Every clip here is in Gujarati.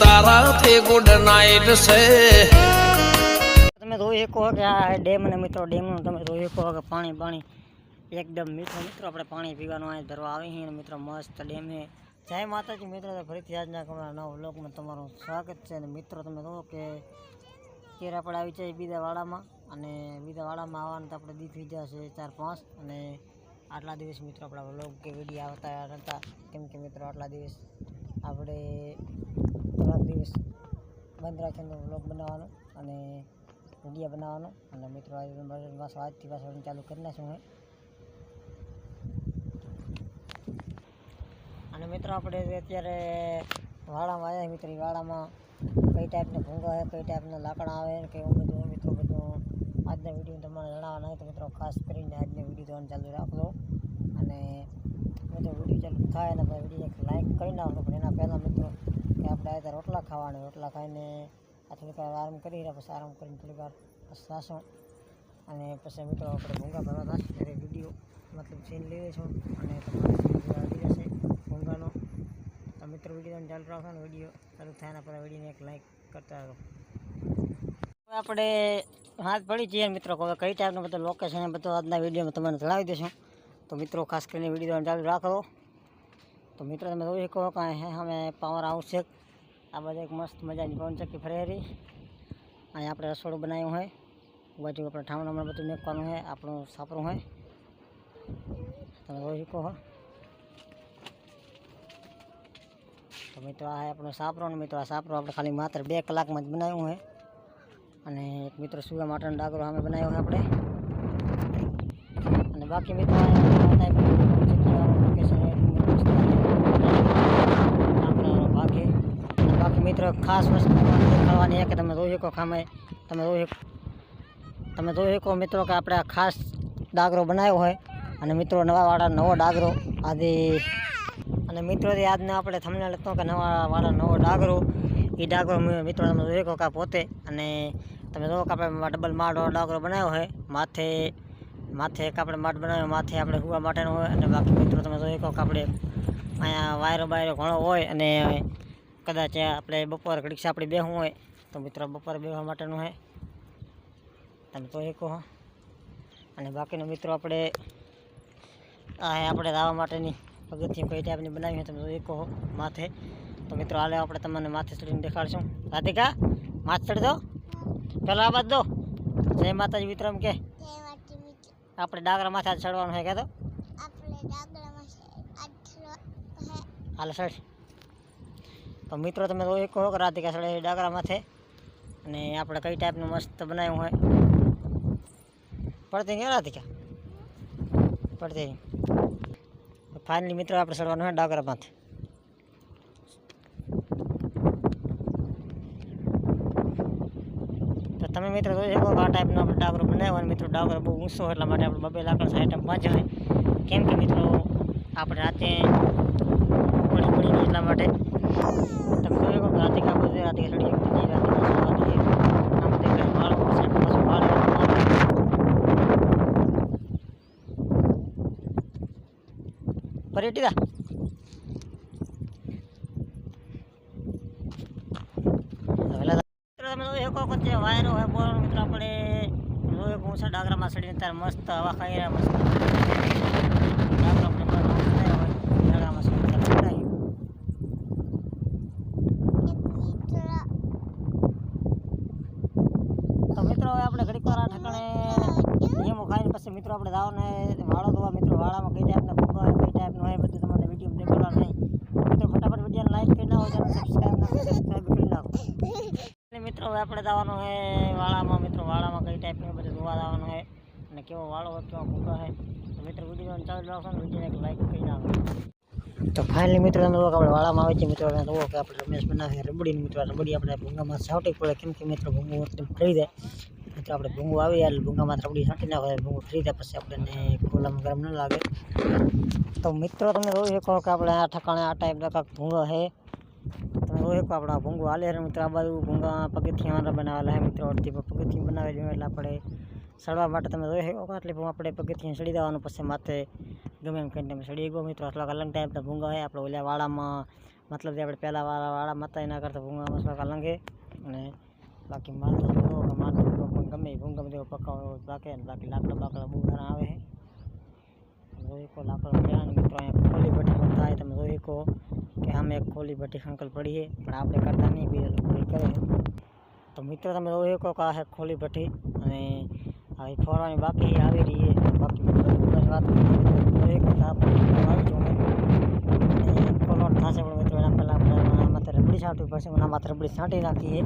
તારાથી ગુડ નાઇટ છે. તમે જોઈ શકો કે આ ડેમ અને મિત્રો, ડેમનું તમે જોઈ શકો કે પાણી પાણી એકદમ મીઠો. મિત્રો, આપણે પાણી પીવાનું અહીં ધરવા આવી છીએ મિત્રો, મસ્ત ડેમ છે. જય માતાજી મિત્રો ફરીથી આજના કમરા નવ લોકમાં તમારું સ્વાગત છે અને મિત્રો, તમે જુઓ કે અત્યારે આપણે આવી જઈએ બીજા વાડામાં અને બીજા વાડામાં આવવાના તો આપણે દી થઈ જશે ચાર પાંચ અને આટલા દિવસ મિત્રો, આપણા વ્લોગ કે વીડિયો આવતા નહોતા કેમ કે મિત્રો, આટલા દિવસ આપણે બંધ રાખીને વ્લોગ બનાવવાનો અને વીડિયો બનાવવાનો. અને મિત્રો, આજે આજથી પાછો ચાલુ કરી નાખશું હું અને મિત્રો, આપણે અત્યારે વાડામાં આવ્યા મિત્રો, એ વાડામાં કઈ ટાઈપના ભૂંગો હોય કઈ ટાઈપના લાકડા આવે કઈ એવું બધું મિત્રો, બધું આજના વીડિયો તમારે જણાવવાના હોય તો મિત્રો, ખાસ કરીને આજનો વીડિયો જોવાનું ચાલુ રાખજો. અને મિત્રો વીડિયો ચાલુ થાય અને આપણે વીડિયો લાઈક કરી નાખો. પણ એના પહેલાં મિત્રો કે આપણે આજે રોટલા ખાવાના, રોટલા ખાઈને આ થોડીક વાર આરામ કરી રહ્યા, પછી આરામ કરીને થોડીક વાર સાસું અને પછી મિત્રો આપણે ભૂંગા ભરવા થશે ત્યારે વીડિયો મતલબ સીન લઈ લઈશું અને જશે ભૂંગાનો. તો મિત્રો વીડિયો ચાલુ રાખો ને વીડિયો ચાલુ થાય એના પહેલાં વિડીયોને એક લાઈક કરતા રહો. આપણે હાથ પડી જઈએ મિત્રો. હવે કઈ ટાઈપનું બધું લોકેશન બધું આજના વિડીયોમાં તમને જણાવી દઈશું. તો મિત્રો ખાસ કરીને વીડિયો ચાલુ રાખો તો મિત્રો તમે જોઈ શકો કાંઈ હે અમે પાવર હાઉસ છે આ બાજુ એક મસ્ત મજાની પવન ચક્કી ફરેરી અહીંયા આપણે રસોડું બનાવ્યું હોય બાજુ આપણે ઠામણામાં બધું મેકવાનું હોય આપણું સાપરું હોય તમે જોઈ શકો હો તો મિત્રો આ હે આપણો સાપરો ને મિત્રો આ સાપરો આપણે ખાલી માત્ર બે કલાકમાં જ બનાવ્યું હોય અને એક મિત્રો સુવા માટેનો ડાગરો અમે બનાવ્યો હોય આપણે અને બાકી મિત્રો બાકી બાકી મિત્રો, ખાસ વસ્તુ દેખાડવાની કે તમે જોઈ શકો ખામે, તમે જોઈ તમે જોઈ શકો મિત્રો કે આપણે ખાસ ડાગરો બનાવ્યો હોય. અને મિત્રો નવા વાળા નવો ડાગરો. આજે અને મિત્રો, જે આજને આપણે થમને લખતો કે નવા વાળા નવો ડાગરો, એ ડાગરો મિત્રો, તમે જોઈ શકો કે પોતે. અને તમે જોવો કે આપણે ડબલ માળો ડાગરો બનાવ્યો હોય. માથે માથે એક આપણે માટ બનાવ્યો માથે આપણે હુવા માટેનો હોય અને બાકી મિત્રો તમે જોઈ કહો કે આપણે અહીંયા વાયરો બાયરો ઘણો હોય અને કદાચ આપણે બપોર ઘડીક આપણે બેહવું હોય, તો મિત્રો બપોરે બેહવા માટેનું હોય તમે તો એક હો. અને બાકીનો મિત્રો આપણે આ આપણે રાવા માટેની પગથિયું કઈ ટાઈપની બનાવી હોય તમે તો એક હો, માથે. તો મિત્રો હાલે આપણે તમને માથે ચડીને દેખાડશું. રાધિકા, માથ ચડી દો પહેલાં આ બાદ દો. જય માતાજી એમ કે. આપણે ડાગરા માથે ચડવાનું હોય કે તો હાલ સર. તો મિત્રો તમે તો એક કહો કે રાધિકા સડે છે ડાગરા માથે અને આપણે કઈ ટાઈપનું મસ્ત બનાવ્યું હોય. પડતી નહીં રાધિકા? પડતી નહીં ફાઇનલી મિત્રો આપણે ચડવાનું હોય ડાગરા માથે તો તમે મિત્રો જોઈ શકો કે આ ટાઈપનો આપણે ડાગરો બનાવ્યો અને મિત્રો ડાગરો બહુ ઊંચો હોય એટલા માટે આપણે બબે લાકડ સાઈડ બાજુ હોય કેમ કે મિત્રો, આપણે રાતે પડી પડી એટલા માટે. તમે જોઈ શકો કે રાધિકા બધે રાધિકા ચડી બીજી રાધિકા સવારી આમ દેખાય વાળ સાઈડ પાછું વાળ ફરી ટીદા મિત્રો જે વાયરો હોય, બોર મિત્રો આપણે લોહી ઊંચા ડાગરામાં ચડીને ત્યારે મસ્ત હવા ખાઈ રહ્યા, મસ્ત તો મિત્રો આપણે ઘડીક વાર ખાઈને પછી મિત્રો આપણે દાવને વાળો ધોવા મિત્રો વાળામાં કઈ ટાઈપના ભૂંગા હોય, કઈ ટાઈપનો હોય બધું તમારે વીડિયો દેખાડવા નહીં. મિત્રો, ફટાફટ વિડીયોને લાઈક કરી નાખો ચેનલ મિત્રો, હવે આપણે જવાનું છે વાળામાં મિત્રો વાળામાં કઈ ટાઈપનું બધું ધોવા જવાનું છે અને કેવો વાળો હોય કેવો ભૂંગા છે. તો મિત્રો વીડિયો ચાલુ રાખો ને, વિડીયોને લાઈક કરી નાખો. તો ફાઇનલી મિત્રો, તમે જોવો આપણે વાળામાં આવે છે મિત્રો જોવો કે આપણે રમેશ બનાવે રબડીની. મિત્રો રબડી આપણે ભૂંગામાં સાવટી પડે. કેમ કે મિત્રો, ભૂંગું ફરી જાય. મિત્રો, આપણે ભૂંગો આવી એટલે ભૂંગામાં રબડી છાંટી નાખો ભૂંગું ફરી જાય. પછી આપણને ખોલામાં ગરમ ન લાગે. તો મિત્રો, તમે જોઈ શકો કે આપણે આ ઠકાણે આ ટાઈપના કાંક ભૂંગો છે. તમે જોઈ શકો આપણે આ ભૂંગું હાલે છે મિત્રો, આ બાજુ ભૂંગા પગથિયાવાળા બનાવેલા છે મિત્રો, અડધી પગથિયું બનાવેલી હોય એટલે આપણે ચડવા માટે તમે જોઈ શકો કે આટલી આપણે પગથિયાં ચડી જવાનું પછી માથે ગમે એમ કરીને તમે સડી ગયો મિત્રો થોડાક અલંગ ટાઈપના ભૂંગા હોય આપણે ઓલા વાડામાં મતલબ જે આપણે પહેલાં વાળા વાળા મતા એના કરતાં ભૂંગામાં થોડાક અલંગ છે, અને બાકી મારતો તો મારતો પણ ગમે એ ભૂંગા બધો પકાવો પાકે ને બાકી લાકડા બાકડા બહુ સારા આવે છે. જોઈ કો લાકડો ગયા અને મિત્રો અહીંયા ખોલી ભઠ્ઠી પણ થાય તમે જોઈ કો કે આમે એક ખોલી ભઠ્ઠી ખંકલ પડી છે પણ આપણે કરતા નહીં બીજા લોકો એ કરે છે તો મિત્રો તમે જોઈ કો કે આ છે ખોલી ભઠ્ઠી અને આવી ફોરવાની બાકી આવી રહી છે બાકી મિત્રો બધાની વાત જોઈ કો તો આપણે આવી જવું અને કોલોટ થશે પણ મિત્રો એના પહેલાં આપણે એના માથે રબડી છાંટવી પડશે એના માથે રબડી છાંટી નાખીએ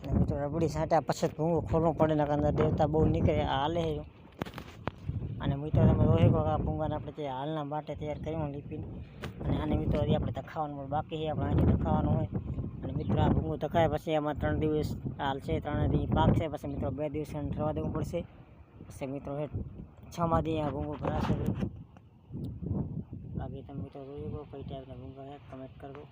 અને મિત્રો રબડી છાંટ્યા પછી જ ભૂંગું ખોલવું પડે ને અંદર દેવતા બહુ નીકળે આ હાલે છે અને મિત્રો, તમે જોઈ શકો કે આ ભૂંગાને આપણે જે હાલના માટે તૈયાર કર્યું લીપીને. અને આને મિત્રો હજી આપણે ધખાવાનું પણ બાકી છે, આપણે આજે ધખાવાનું હોય. અને મિત્રો, આ ભૂંગું ધખાય પછી એમાં ત્રણ દિવસ હાલ છે ત્રણ દિવસ પાક છે, પછી મિત્રો બે દિવસ એને ઠરવા દેવું પડશે. પછી મિત્રો હેઠ છમાં દી આ ભૂંગું ભરાશે. બાકી તમે મિત્રો જોઈ શકો કઈ ટાઈપના ભૂંગા છે કમેન્ટ કરજો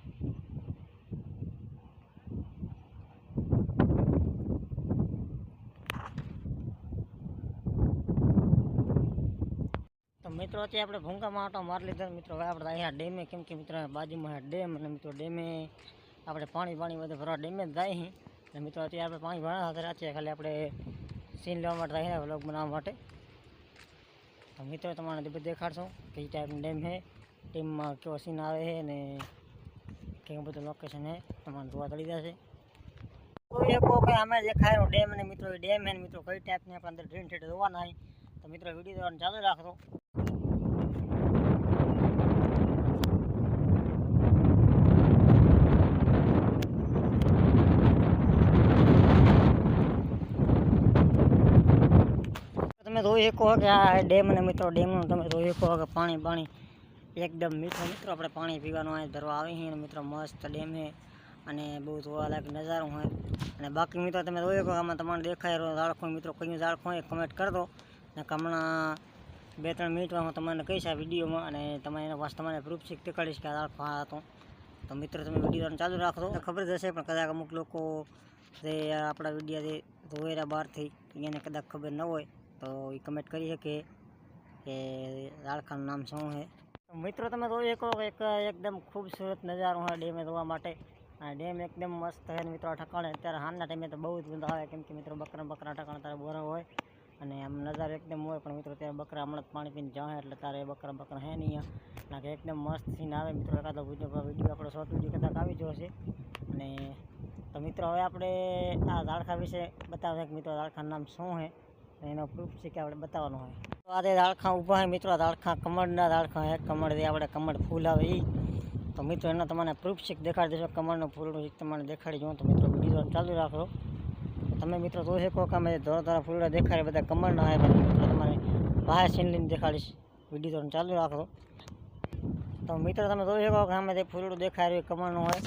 મિત્રો, અત્યારે આપણે ભૂંકામાં આટો મારી લીધા મિત્રો. હવે આપણે અહીંયા ડેમે, કેમ કે મિત્રો બાજુમાં ડેમ અને મિત્રો ડેમે આપણે પાણી પાણી બધું ભરવા ડેમે જ જાય અહીં અને મિત્રો, અત્યારે આપણે પાણી ભરવા હતા અત્યારે ખાલી આપણે સીન લેવા માટે જાય વ્લોગ બનાવવા માટે. તો મિત્રો, તમારે બધું દેખાડશું કઈ ટાઈપનું ડેમ છે ડેમમાં કેવો સીન આવે છે અને કેવું બધું લોકેશન છે તમારે જોવા તળી જશે. કોઈ કોઈ અમે દેખાયો ડેમ અને મિત્રો ડેમ હે મિત્રો, કઈ ટાઈપની આપણે અંદર ડ્રીમ થિયેટર જોવાના હોય તો મિત્રો વીડિયો ચાલુ રાખજો. તમે જોઈ શકો કે આ ડેમ અને મિત્રો, ડેમનું તમે જોઈ શકો કે પાણી પાણી એકદમ મીઠું. મિત્રો, આપણે પાણી પીવાનું હોય ધરવા આવી છીએ અને મિત્રો, મસ્ત ડેમ છે અને બહુ જોવાલાયક નજારો હોય અને બાકી મિત્રો, તમે જોઈ શકો, આમાં તમારે દેખાય ઝાડખું. મિત્રો કયું ઝાડખું હોય કમેન્ટ કરી દો. ને હમણાં બે ત્રણ મિનિટમાં હું તમને કહીશ આ વિડીયોમાં અને તમે એના પાસે તમારે પ્રૂફ શીખ દેખાડીશ કે આ ઝાડખું આ હતો. તો મિત્રો, તમે વીડિયો ચાલુ રાખો. ખબર જ હશે, પણ કદાચ અમુક લોકો જે આપણા વિડીયા જે જોયેલા બહારથી, એને કદાચ ખબર ન હોય. તો એ કમેન્ટ કરી શકે કે રાળખાનું નામ શું છે. મિત્રો, તમે જોઈ શકો એક, એકદમ ખૂબસૂરત નજારો હોય ડેમે જોવા માટે. અને ડેમ એકદમ મસ્ત છે મિત્રો ઠકાણે. અત્યારે હાલના ટાઈમે તો બહુ જ મજા આવે કેમ કે મિત્રો, બકરા બકરા ઠકાણે તારે બોરા હોય અને આમ નજારો એકદમ હોય, પણ મિત્રો ત્યારે બકરા હમણાં પાણી પીને જાય એટલે તારે બકરા બકરા હે નહીં ના કે એકદમ મસ્ત સીન આવે મિત્રો, એકાદો વીડિયો વીડિયો આપણો શોર્ટ વીડિયો કદાચ આવી જશે અને તો મિત્રો, હવે આપણે આ ઝાડખા વિશે બતાવે કે મિત્રો ઝાડખાનું નામ શું છે. એનો પ્રૂફ છે કે આપણે બતાવવાનું હોય. તો આજે જે ઊભા હોય મિત્રો, આ કમળના ઝાડખા હે કમળ જે આપણે, કમળ ફૂલ આવે એ તો મિત્રો, એનો તમને પ્રૂફ છે દેખાડી દેશો. કમળનું ફૂલનું છે તમને દેખાડી જોઉં તો મિત્રો બીજો ચાલુ રાખો તમે મિત્રો જોઈ શકો કે અમે ધોરા ધોરા ફૂલડા દેખાડે બધા કમળના આવે મિત્રો, તમારે બહાર સીન લઈને દેખાડીશ. વીડિયો ચાલુ રાખો તો મિત્રો, તમે જોઈ શકો કે અમે જે ફૂલડું દેખાય રહ્યું કમળનું હોય.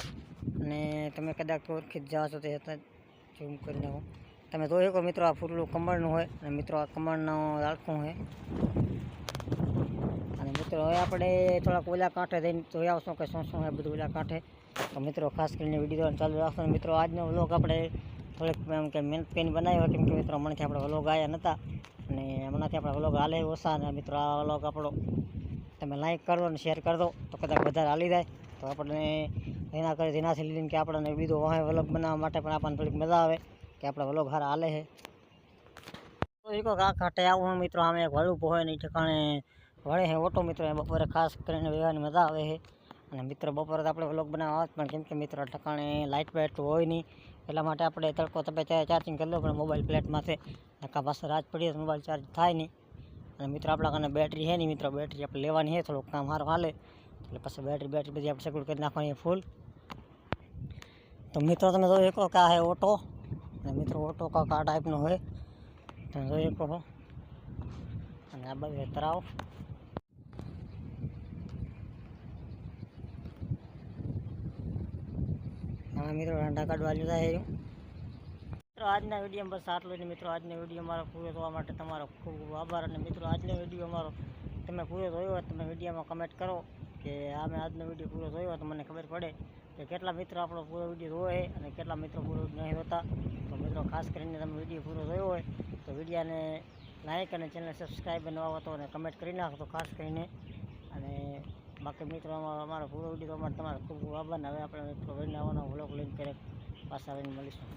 અને તમે કદાચ ઓળખી જ જાઓ છો તે હતા ઝૂમ કરી નાખો તમે જોઈ શકો મિત્રો આ ફૂટલું કમળનું હોય અને મિત્રો આ કમળનું ઝાડખું હોય. અને મિત્રો હવે આપણે થોડાક ઓલા કાંઠે જઈને જોઈ આવશું કે શું શું હોય બધું ઓલા કાંઠે. તો મિત્રો ખાસ કરીને વીડિયો ચાલુ રાખશો. મિત્રો આજનો વ્લોગ આપણે થોડીક એમ કે મહેનત કરીને બનાવ્યો કેમ કે મિત્રો હમણાંથી આપણે વ્લોગ આવ્યા નહોતા અને હમણાંથી આપણે વ્લોગ હાલે ઓછા અને મિત્રો આ વ્લોગ આપણો તમે લાઈક કરો અને શેર કરી દો તો કદાચ વધારે હાલી જાય. તો આપણને એના કરી એનાથી લઈને કે આપણને બીજો વાહે વ્લોગ બનાવવા માટે પણ આપણને થોડીક મજા આવે. કે આપણા વ્લોગ સારા હાલે છે તો એક આ કાંઠે આવું મિત્રો આમે એક વળું હોય ને ઈ ઠેકાણે વળે છે ઓટો મિત્રો એ બપોરે ખાસ કરીને વેવાની મજા આવે છે અને મિત્રો બપોરે તો આપણે વ્લોગ બનાવવા આવત, પણ કેમ કે મિત્રો ઠેકાણે લાઇટ બાઇટ હોય નહીં એટલા માટે આપણે તડકો તપે ત્યારે ચાર્જિંગ કરી લો, પણ મોબાઈલ પ્લેટમાંથી નકા પાસે રાત પડીએ તો મોબાઈલ ચાર્જ થાય નહીં અને મિત્રો આપણા કારણે બેટરી છે નહીં મિત્રો બેટરી આપણે લેવાની છે થોડુંક કામ સારું હાલે. એટલે પછી બેટરી બેટરી બધી આપણે સેકુડ કરી નાખવાની ફૂલ તો મિત્રો તમે જોઈ શકો કે આ છે ઓટો. અને મિત્રો ઓટો કાંક આ ટાઈપનો હોય. તમે જોઈ શકો અને આ બાજુ છે હા મિત્રો રાંડા કાઢવા લીધા છે. મિત્રો, આજના વીડિયો બસ આટલું જ. મિત્રો, આજનો વીડિયો મારો પૂરો થવા માટે તમારો ખૂબ ખૂબ આભાર. અને મિત્રો, આજનો વીડિયો મારો તમે પૂરો જોયો હોય તમે વિડીયોમાં કમેન્ટ કરો કે આ મેં આજનો વીડિયો પૂરો જોયો હોય તો મને ખબર પડે. કે કેટલા મિત્રો આપણો પૂરો વીડિયો જોવે અને કેટલા મિત્રો પૂરો નહીં હોતા તો મિત્રો ખાસ કરીને તમે વીડિયો પૂરો જોયો હોય, તો વિડીયાને લાઇક અને ચેનલ સબસ્ક્રાઈબ આવો તો અને કમેન્ટ કરી નાખો. ખાસ કરીને અને બાકી મિત્રો, અમારો પૂરો વીડિયો અમારે તમારે ખૂબ ખૂબ આભાર. હવે આપણે મિત્રો વહીને આવવાનો વ્લોગ લઈને ક્યારેક પાછા આવીને મળીશું.